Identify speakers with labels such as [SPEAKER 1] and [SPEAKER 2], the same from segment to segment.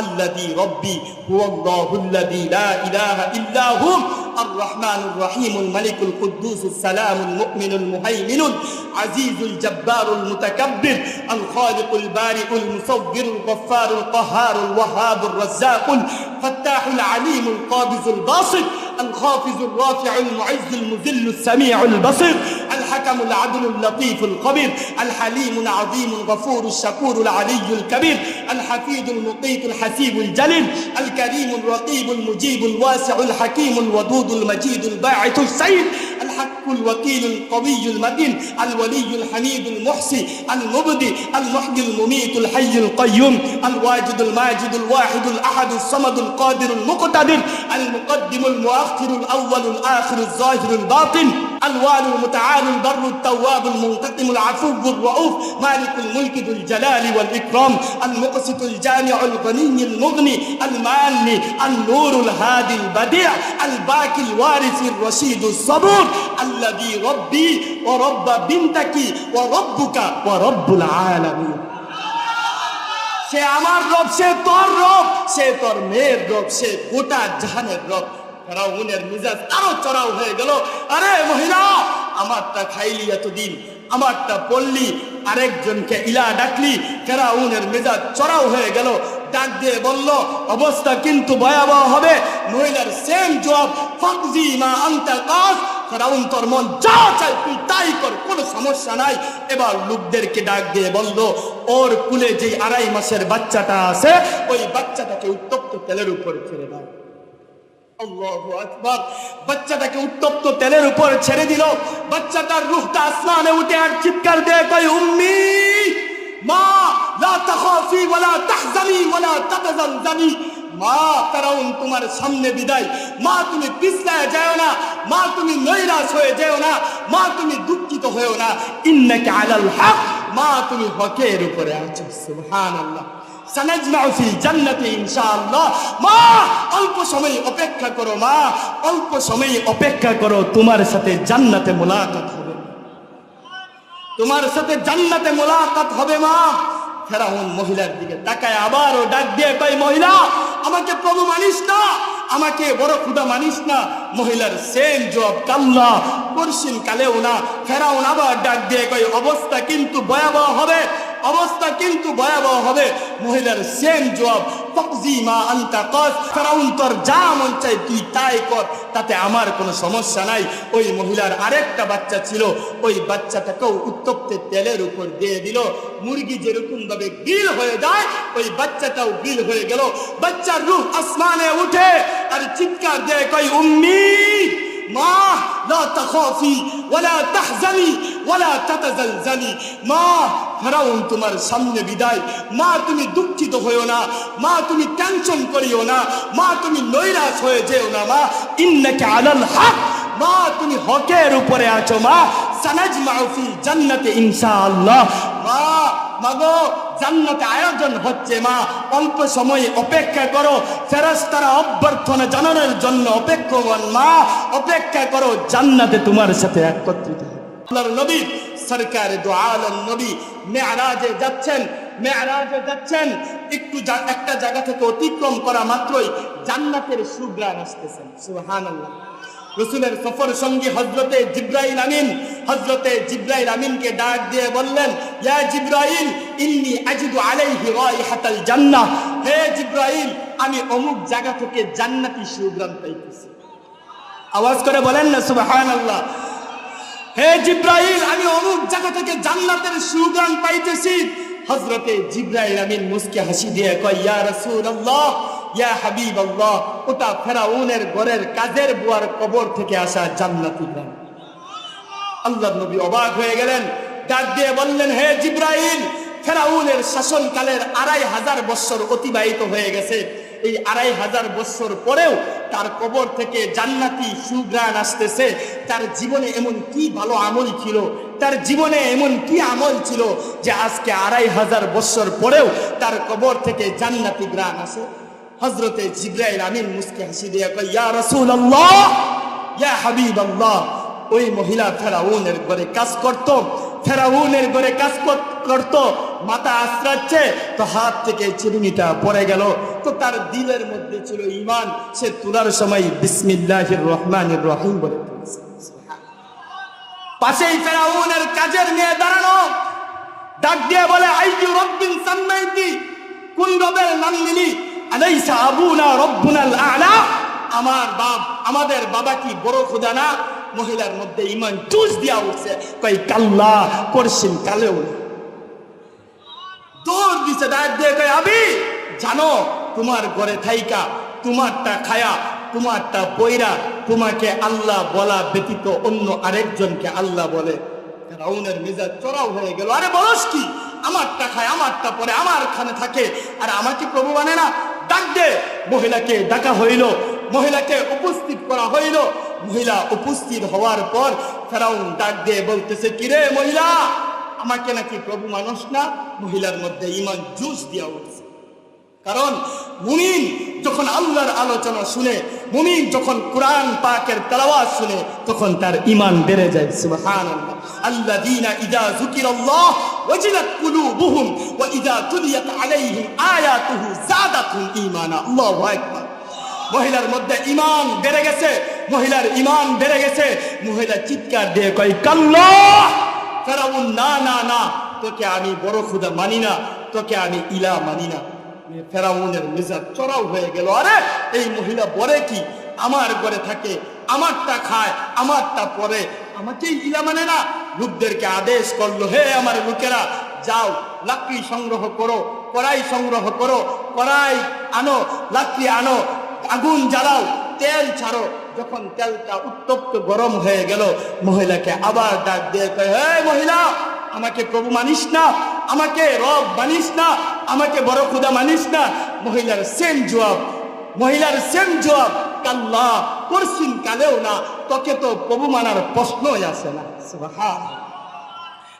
[SPEAKER 1] الذي ربي هو الله الذي لا إله إلا هو. الرحمن الرحيم الملك القدوس السلام المؤمن المهيمن العزيز الجبار المتكبر الخالق البارئ المصور الغفار القهار الوهاب الرزاق الفتاح العليم القابض الباسط الخافز الرافع المعز المذل السميع البصير. الحكم العدل اللطيف الخبير الحليم العظيم الغفور الشكور العلي الكبير الحفيظ المقيت الحسيب الجليل الكريم الرقيب المجيب الواسع الحكيم الودود المجيد الباعث السيد الحق الوكيل القوي المتين الولي الحميد المحصي المبدي المحيي المميت الحي القيوم الواجد الماجد الواحد الأحد الصمد القادر المقتدر المقدم المؤخر الأول الآخر الظاهر الباطن. الوالي المتعال البر التواب المنتقم العفو الرؤوف مالك الملك ذو الجلال والاكرام المقسط الجامع الغني المغني الماني النور الهادي البديع الباقي الوارث الرشيد الصبور الذي ربي ورب بنتك وربك ورب العالمين সে আমার রব সে তোর রব সে তোর মেয়ের রব সে গোটা জাহানের রব ফেরাউনের মিজাজ আরও চড়াও হয়ে গেল। আরে মহিলা, আমারটা খাইলি এতদিন, আমারটা পড়লি, আরেকজনকে ইলা ডাকলি, ফেরাউনের মেজাজ চড়াও হয়ে গেল। ডাক দিয়ে বলল, অবস্থা কিন্তু ভয়াবহ হবে। মহিলার সেম জবাব, ফাকজি মা আনতা কাজ। ফেরাউন তোর মন যা চাই তুই তাই কর, কোনো সমস্যা নাই। এবার লোকদেরকে ডাক দিয়ে বলল, ওর কুলে যে আড়াই মাসের বাচ্চাটা আছে, ওই বাচ্চাটাকে উত্তপ্ত তেলের উপর ছেড়ে দাও। উত্তপ্ত তেলের ছেড়ে উঠে আর মা তোমার সামনে বিদায়। মা, তুমি পিছলায় যাও না। মা, তুমি নৈরাশ হয়ে যেও না। মা, তুমি দুঃখিত হয়েও না। ইন্নাকা আলাল হক। মা, তুমি হকের উপরে আছো। সুবহানাল্লাহ। মা, অল্প সময় অপেক্ষা করো, মা। অল্প সময় অপেক্ষা করো, তোমার সাথে জান্নাতে মোলাকাত হবে। তোমার সাথে জান্নাতে মোলাকাত হবে, মা। ফেরাউন মহিলার দিকে তাকায় আবারও ডাক দিয়ে কই মহিলা, আমাকে প্রভু মানিস না, আমাকে বড় খুদা মানিস না। মহিলার সেম জবাব, কাল্লা করছিন কালেও না। ফেরাউন আবার ডাক দিয়ে কই অবস্থা কিন্তু ভয়াবহ হবে। অবস্থা কিন্তু ভয়াবহ হবে মহিলার সেম জবাব ফকজি মা আনতা কস ফেরাউন তোর যা মন চাই তুই তাই কর তাতে আমার কোনো সমস্যা নাই ওই মহিলার আরেকটা বাচ্চা ছিল ওই বাচ্চাটাকেও উত্তপ্ত তেলের উপর দিয়ে দিল মুরগি যেরকম ভাবে গিল হয়ে যায় ওই বাচ্চাটাও গিল হয়ে গেল বাচ্চার রূহ আসমানে উঠে আর চিৎকার দেয় কই উম্মি মা لا تخافي ولا تحزني ولا تتزلزلي মা ফেরাউন তোমার সামনে বিদায়। মা, তুমি দুঃখিত হইও না। মা, তুমি টেনশন করিও না। মা, তুমি নৈরাশ হয়ে যেও না, মা। ইন্নাকা আলাল হক। মা, তুমি হকের উপরে আছো, মা। সানাজমাউ ফিল জান্নাতে ইনশাআল্লাহ। মা, মাগো, জান্নাতে আয়োজন হচ্ছে, মা। অল্প সময় অপেক্ষা করো। ফেরেশতারা অভ্যর্থনা জানানোর জন্য অপেক্ষমান, মা। অপেক্ষা করো, জান্নাতে তোমার সাথে একত্রিত আল্লাহর নবী সরকার নবী। মেয়ারাজে যাচ্ছেন মেয়ারাজে যাচ্ছেন। একটু একটা জায়গা থেকে অতিক্রম করা মাত্রই জান্নাতের সুগ্রাণ আসতেছেন সুবহানাল্লাহ। রসুলের সফর সঙ্গী হজরতে জিব্রাইল আমিন হজরতে জিব্রাইল আমিনকে ডাক দিয়ে বললেন জিব্রাইল, ইন্নি আজিদু আলাইহি রাইহাতাল জান্নাহ। হে জিব্রাইল, আমি অমুক জায়গা থেকে জান্নাতি সুগ্রাণ পাইতেছি। আওয়াজ করে বলেন না, সুবহানাল্লাহ। হে জিব্রাইল, আমি অমুক জায়গা থেকে জান্নাতের সুগান পাইতেছি। হজরতে জিব্রাইল আমিন মুসকে হাসি দিয়ে কয়, ইয়া রাসূলুল্লাহ, ইয়া হাবিবাল্লাহ, ওটা ফেরাউনের ঘরের কাজের বুয়ার কবর থেকে আসা জান্নাতি গান আল্লাহ নবী অবাক হয়ে গেলেন, ডাক দিয়ে বললেন, হে জিব্রাইল, ফেরাউনের শাসনকালের আড়াই হাজার বৎসর অতিবাহিত হয়ে গেছে। এই আড়াই হাজার বৎসর পরেও তার কবর থেকে জান্নাতি সুগ্রাণ আসতেছে। তার জীবনে এমন কি ভালো আমল ছিল? তার জীবনে এমন কি আমল ছিল যে আজকে আড়াই হাজার বৎসর পরেও তার কবর থেকে জান্নাতি গ্রাণ আসে? হজরতে জিব্রাইল আমিন মুসকে হাসি দিয়ে কয়, ইয়া রাসূলুল্লাহ, ইয়া হাবিবাল্লাহ, ওই মহিলা ফেরাউনের ঘরে কাজ করত, ফেরাউনের ঘরে কাজ কর- করত, মাথা আশ্রাচ্ছে তো হাত থেকে চিরুনিটা পড়ে গেল। তো তার দিলের মধ্যে ছিল ইমান সে তোলার সময় বিসমিল্লাহির রহমানির রহিম বলে পাশেই ফেরাউনের কাজের নিয়ে দাঁড়ানো ডাক দিয়ে বলে আইজু রব্বিন নাম নিলি। আলাইসা আবুনা রব্বুনাল আলা। আমার বাপ, আমাদের বাবা কি বড় খোদা না? মহিলার মধ্যে ইমান জুস দিয়া উঠছে। কই কাল্লা করছেন কালেও দৌড় দিছে, ডাক দিয়ে আবি, জানো তোমার ঘরে থাইকা, তোমারটা খায়া, তোমারটা পয়রা তোমাকে আল্লাহ বলা ব্যতীত অন্য আরেকজনকে আল্লাহ বলে। রাউনের মেজাজ চড়াও হয়ে গেল। আরে বলস কি? আমারটা খায়, আমারটা পরে, আমার খানে থাকে। আর আমাকে প্রভু মানে না, ডাক দে। মহিলাকে ডাকা হইল, মহিলাকে উপস্থিত করা হইল। মহিলা উপস্থিত হওয়ার পর ফেরাউন ডাক দিয়ে বলতেছে, কিরে মহিলা, আমাকে নাকি প্রভু মানুষ না? মহিলার মধ্যে ইমান জুস দিয়া উঠছে। কারণ মুমিন যখন আল্লাহর আলোচনা শুনে, মুমিন যখন কোরআন পাকের তেলাওয়াত শুনে, তখন তার ইমান বেড়ে যায়, সুবহানাল্লাহ। আল্লাযীনা ইযা যুকিরাল্লাহ ওয়াজিলাত কুলুবুহুম ওয়া ইযা তুলিয়াত আলাইহিম আয়াতুহু যাদাতুহুম ঈমানা। মহিলার মধ্যে ইমান বেড়ে গেছে, মহিলার ইমান বেড়ে গেছে। মহিলা চিৎকার দিয়ে কয় কাল্লাহ ফেরাউন, না না না, তোকে আমি বড় খুদা মানি না, তোকে আমি ইলা মানি না। ফেরাউনের মেজাজ চড়াও হয়ে গেল। আরে, এই মহিলা বলে কি? আমার ঘরে থাকে, আমারটা খায়, আমারটা পরে। আমাকেই ইলা মানে না? লোকদেরকে আদেশ করল, হে আমার লোকেরা, যাও, লাকড়ি সংগ্রহ করো, কড়াই সংগ্রহ করো, কড়াই আনো, লাকড়ি আনো, আগুন জ্বালাও, তেল ছাড়ো। যখন তেলটা উত্তপ্ত গরম হয়ে গেল, মহিলাকে আবার ডাক দিয়ে কয়, হে মহিলা, আমাকে প্রভু মানিস না, আমাকে রব মানিস না আমাকে বড় খুদা মানিস না। মহিলার সেম জবাব, মহিলার সেম জবাব, কাল্লা করছিন কালেও না। তোকে তো প্রভু মানার প্রশ্নই আসে না।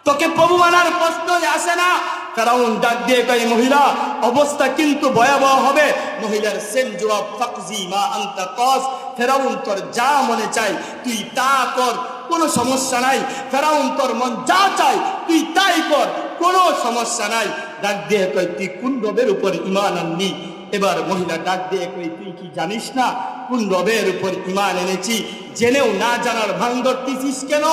[SPEAKER 1] তোকে প্রভু মানার প্রশ্নই আসে না। ফেরাউন ডাক দিয়ে কয়, মহিলা, অবস্থা কিন্তু ভয়াবহ হবে। মহিলার সেম জবাব, ফাকজি মা আনতা কস। ফেরাউন তোর যা মনে চাই তুই তা কর। কোনো সমস্যা নাই। ফেরাউন তোর মন যা চাই তুই তাই কর। কোনো সমস্যা নাই। ডাক দিয়ে কয়, তুই কোন রবের উপর ইমান আননি এবার মহিলা ডাক দিয়ে কই তুই কি জানিস না কোন রবের উপর ইমান এনেছি? জেনেও না জানার ভান ধরতেছিস কেন?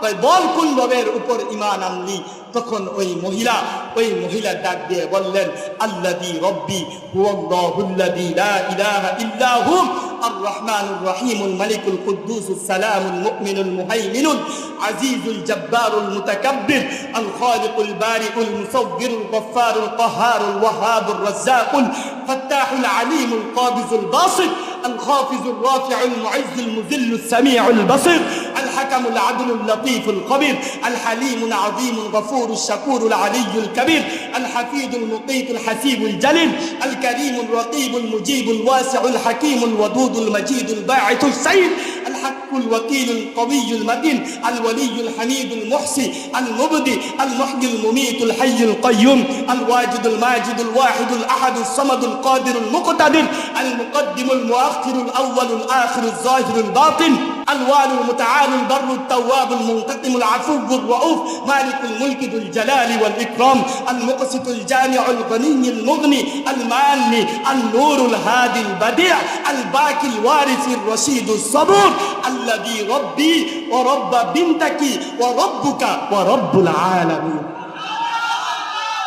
[SPEAKER 1] তাই বল কোন রবের উপর ইমান আনলি? তখন ওই মহিলা ওই মহিলা ডাক দিয়ে বললেন আল্লাদি রব্বি, হুয়াল্লাহুল্লাযী লা ইলাহা ইল্লা হু الرحمن الرحيم الملك القدوس السلام المؤمن المهيمن العزيز الجبار المتكبر الخالق البارئ المصور الغفار القهار الوهاب الرزاق الفتاح العليم القابض الباسط الخافض الرافع المعز المذل السميع البصير. الحكم العدل اللطيف الخبير الحليم العظيم الغفور الشكور العلي الكبير الحفيظ المقيت الحسيب الجليل الكريم الرقيب المجيب الواسع الحكيم الودود المجيد الباعث السيد الحق الوكيل القوي المتين الولي الحميد المحصي المبدي المحيي المميت الحي القيوم الواجد الماجد الواحد الأحد الصمد القادر المقتدر المقدم المؤخر الأول الآخر الظاهر الباطن الوالي المتعال البر التواب المنتقم العفو الرؤوف مالك الملك ذو الجلال والإكرام المقسط الجامع الغني المغني الماني النور الهادي البديع الباكي الوارث الرشيد الصبور الذي ربي ورب بنتك وربك ورب العالمين.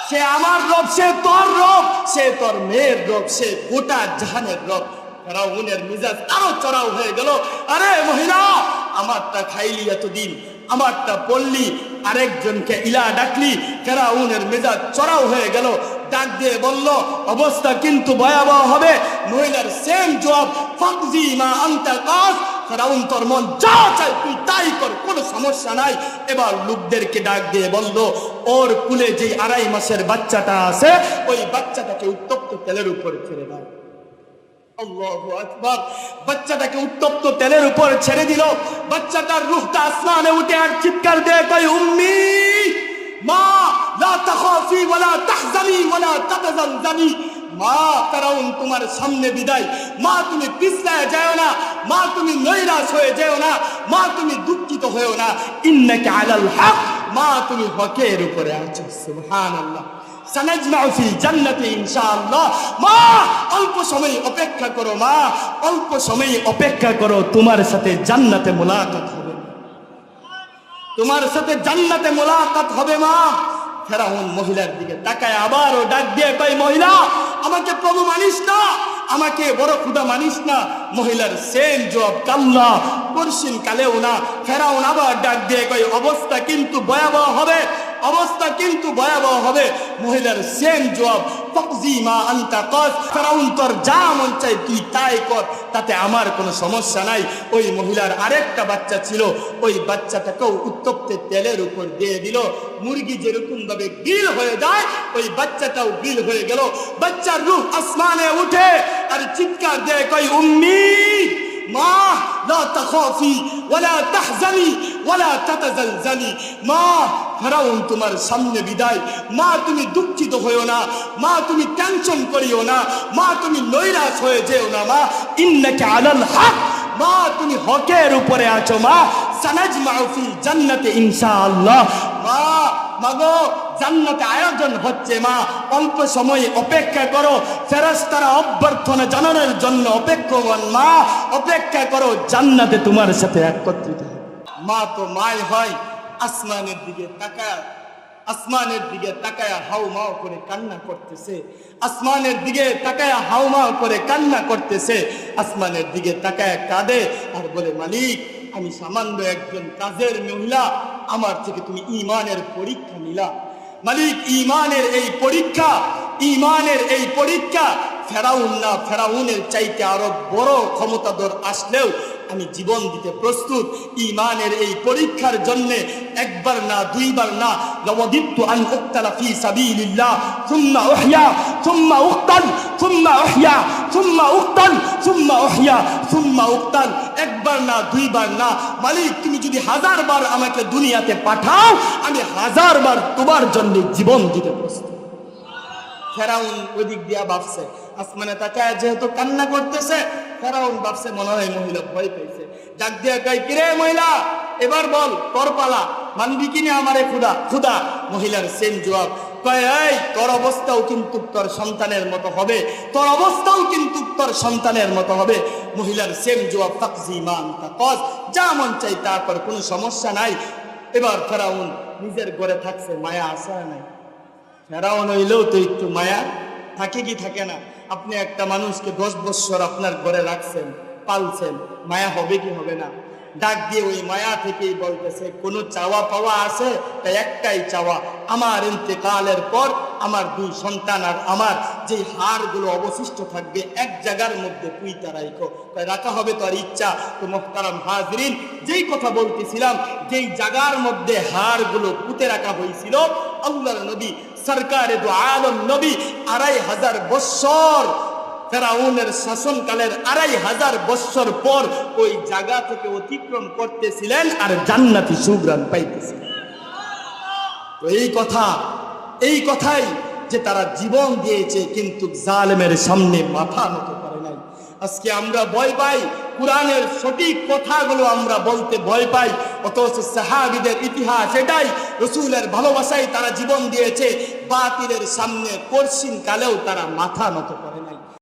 [SPEAKER 1] সে আমার রব, সে তোর রব, সে তোর মেয়ের রব, সে গোটা জাহানের রব। ফেরাউনের মিজাজ আরও চড়াও হয়ে গেল। আরে মহিলা, আমারটা খাইলি এতদিন, আমারটা পড়লি, আরেকজনকে ইলা ডাকলি, ফেরাউনের মেজাজ চড়াও হয়ে গেল। ডাক দিয়ে বলল, অবস্থা কিন্তু ভয়াবহ হবে। মহিলার সেম জবাব, ফাকজি মা আনতা কাজ ফেরাউন তোর মন যা চাই তুই তাই কর, কোনো সমস্যা নাই। এবার লোকদেরকে ডাক দিয়ে বলল, ওর কুলে যে আড়াই মাসের বাচ্চাটা আছে, ওই বাচ্চাটাকে উত্তপ্ত তেলের উপর ছেড়ে দাও। বাচ্চাটাকে উত্তপ্ত তেলের উপর ছেড়ে দিল। বাচ্চাটার রূহটা আসমানে উঠে আর চিৎকার দিয়ে কয়, উম্মি, মা, লা তাখাফি ওয়ালা তাহজানি ওয়ালা তাতাজালজানি মা, ফেরাউন তোমার সামনে বিদায়। মা, তুমি পিছলায় যাও না। মা, তুমি নৈরাশ হয়ে যেও না। মা, তুমি দুঃখিত হয়েও না। ইন্নাকা আলাল হক। মা, তুমি হকের উপরে আছো। মা, অল্প সময় অপেক্ষা করো মা। অল্প সময় অপেক্ষা করো, তোমার সাথে জান্নাতে মোলাকাত হবে। তোমার সাথে জান্নাতে মোলাকাত হবে মা। ফেরাউন মহিলার দিকে তাকায় আবারও ডাক দিয়ে কই মহিলা, আমাকে প্রভু মানিস না, আমাকে বড় খুদা মানিস না। মহিলার সেম জব কাল্লা পরশিন কালেও না। ফেরাউন আবার ডাক দিয়ে কয়, অবস্থা কিন্তু ভয়াবহ হবে। অবস্থা কিন্তু ভয়াবহ হবে। মহিলার সেম জবাব মা আন্তা কস ফেরাউন তোর যা মন চাই তুই তাই কর, তাতে আমার কোনো সমস্যা নাই। ওই মহিলার আরেকটা বাচ্চা ছিল, ওই বাচ্চাটাকেও উত্তপ্তে তেলের উপর দিয়ে দিল। মুরগি যেরকম ভাবে গিল হয়ে যায়, ওই বাচ্চাটাও গিল হয়ে গেল। বাচ্চার রূপ আসমানে উঠে আর চিৎকার দেয় কই উম্মি! মা, লা তাখাফি ওয়ালা তাহজানি ওয়ালা তাতাজালজালি মা, ফারাউন তোমার সামনে বিদায়। মা, তুমি দুঃখিত হইও না। মা, তুমি টেনশন করিও না। মা, তুমি নৈরাস হয়ে যেও না, মা। ইন্নাকা আলাল হক। মা, তুমি হকের উপরে আছো, মা। সানাজ মাউফিল জান্নাতে ইনশাআল্লাহ। মা, মাগো জান্নাতে আয়োজন হচ্ছে, মা। অল্প সময় অপেক্ষা করো, ফেরেশতারা অভ্যর্থনা জানানোর জন্য অপেক্ষমান, মা। অপেক্ষা করো, জান্নাতে তোমার সাথে একত্রিত মা তো মায় হয়, আসমানের দিকে তাকায়, আসমানের দিকে তাকায় হাউ মাও করে কান্না করতেছে। আসমানের দিকে তাকায় হাউ মাও করে কান্না করতেছে। আসমানের দিকে তাকায় কাঁদে আর বলে, মালিক, আমি সামান্য একজন কাজের মহিলা, আমার থেকে তুমি ইমানের পরীক্ষা নিলা। মালিক ইমানের এই পরীক্ষা ইমানের এই পরীক্ষা ফেরাউন না ফেরাউনের চাইতে আরও বড় ক্ষমতাধর আসলেও আমি জীবন দিতে প্রস্তুত। ইমানের এই পরীক্ষার জন্য একবার না, দুইবার না লওয়াদিত্তু আন উক্তালা ফি সাবিলিল্লাহ, সুম্মা উহইয়া, সুম্মা উক্তাল সুম্মা উহইয়া, সুম্মা উক্তাল সুম্মা উহইয়া, সুম্মা উক্তাল একবার না, দুইবার না। মালিক, তুমি যদি হাজার বার আমাকে দুনিয়াতে পাঠাও, আমি হাজার বার তোমার জন্য জীবন দিতে প্রস্তুত। ফেরাউন ওদিক দিয়া ভাবছে আসমানে তাকায় যেহেতু কান্না করতেছে, ফেরাউন ভাবছে মনে হয় মহিলা ভয় পাইছে ডাক দিয়া কয়, কিরে মহিলা, এবার বল তোর পালা মানবি কিনে আমারে খুদা? খুদা মহিলার সেম জবাব। কয় তোর অবস্থাও কিন্তু তোর সন্তানের মতো হবে। তোর অবস্থাও কিন্তু তোর সন্তানের মতো হবে। মহিলার সেম জবাব, তাকজি মান তাকজ যা মন চাই তা কর, কোনো সমস্যা নাই। এবার ফেরাউন নিজের ঘরে থাকছে, মায়া আসা নাই? ফেরাউন হইলেও তো একটু মায়া, থাকে কি থাকে না? আপনি একটা মানুষকে দশ বৎসর আপনার ঘরে রাখছেন, পালছেন, মায়া হবে কি হবে না? ডাক দিয়ে ওই মায়া থেকেই বলতেছে, কোনো চাওয়া পাওয়া আছে? তাই একটাই চাওয়া, আমার ইন্তেকালের পর আমার দুই সন্তান আর আমার যে হাড়গুলো অবশিষ্ট থাকবে, এক জায়গার মধ্যে তাই রাখা হবে তো আর ইচ্ছা, তো মোহতারাম হাজরিন, যেই কথা বলতেছিলাম, যেই জায়গার মধ্যে হাড়গুলো পুঁতে রাখা হয়েছিল, আল্লাহর নবী, সরকারে আলম নবী, আড়াই হাজার বৎসর, ফেরাউনের শাসনকালের আড়াই হাজার বৎসর পর ওই জায়গা থেকে অতিক্রম করতেছিলেন আর জান্নাতি সুগ্রাম পাইতেছিলেন। এই কথা এই কথাই যে তারা জীবন দিয়েছে, কিন্তু জালেমের সামনে মাথা নত করে নাই। আজকে আমরা ভয় পাই, কোরআনের সঠিক কথাগুলো আমরা বলতে ভয় পাই, অথচ সাহাবিদের ইতিহাস এটাই, রসুলের ভালোবাসায় তারা জীবন দিয়েছে, বাতিলের সামনে কর্ষিন কালেও তারা মাথা নত করে না